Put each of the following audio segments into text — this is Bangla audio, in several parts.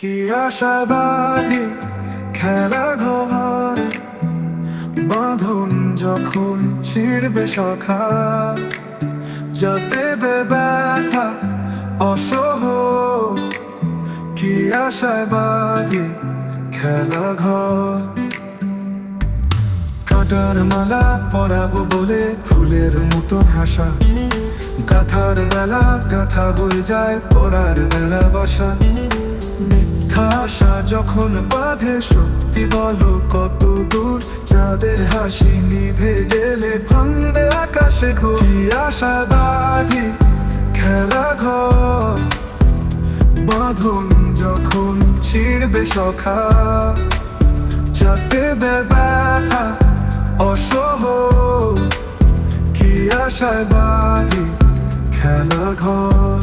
কি আশাবাদী খেলা ঘর বাঁধন যখন ছিড়বে সখা যাতে ব্যথা অসহ। কি আশাবাদী খেলা ঘর কাটার মালা পরাবো বলে ফুলের মতো হাসা। গাথার বেলা গাথা হয়ে যায় পড়ার বেলা বাসা। মিথ্যা আশা যখন বাঁধে, সত্যি বলো কত দূর? চাঁদের হাসি নিভে গেলে ভাঙবে আকাশে ঘুরি। আশা বাঁধি খেলা ঘর? বাঁধন যখন ছিড়বে সখা, যাতে ব্যথা অসহ। কি আশায় ঘর।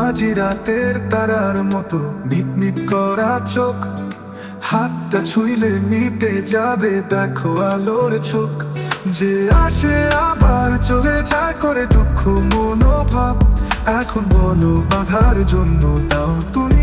আজি রাতের তারার মতো মিট মিট করা চোখ। হাতটা ছুঁইলে মিটে যাবে, দেখো আলোর চোখ যে আসে আবার চলে যায় করে দুঃখ, মনোভাব। এখন বলো বাধার জন্য দাও তুমি